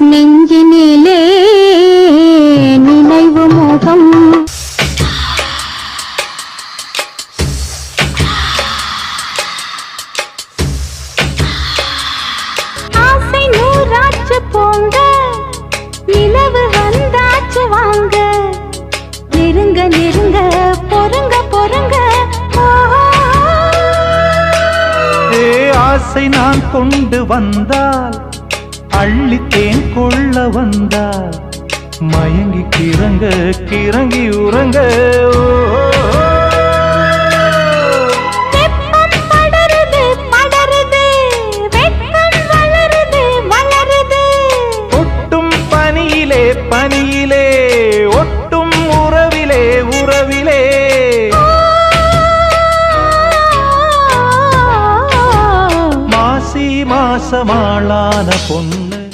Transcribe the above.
நெஞ்சினிலே நினைவு முகம். ஆசை நூறாச்சு போங்க நிலவு வந்தாச்சு வாங்க. நெருங்க நெருங்க பொறுங்க பொறுங்க. ஆசை நான் கொண்டு வந்தால் அள்ளித்தேன் கொள்ள வந்தால் மயங்கி கிறங்க கிறங்கி உறங்க. ஓ, ஓ, മാസമാളാന പൊന്ന്.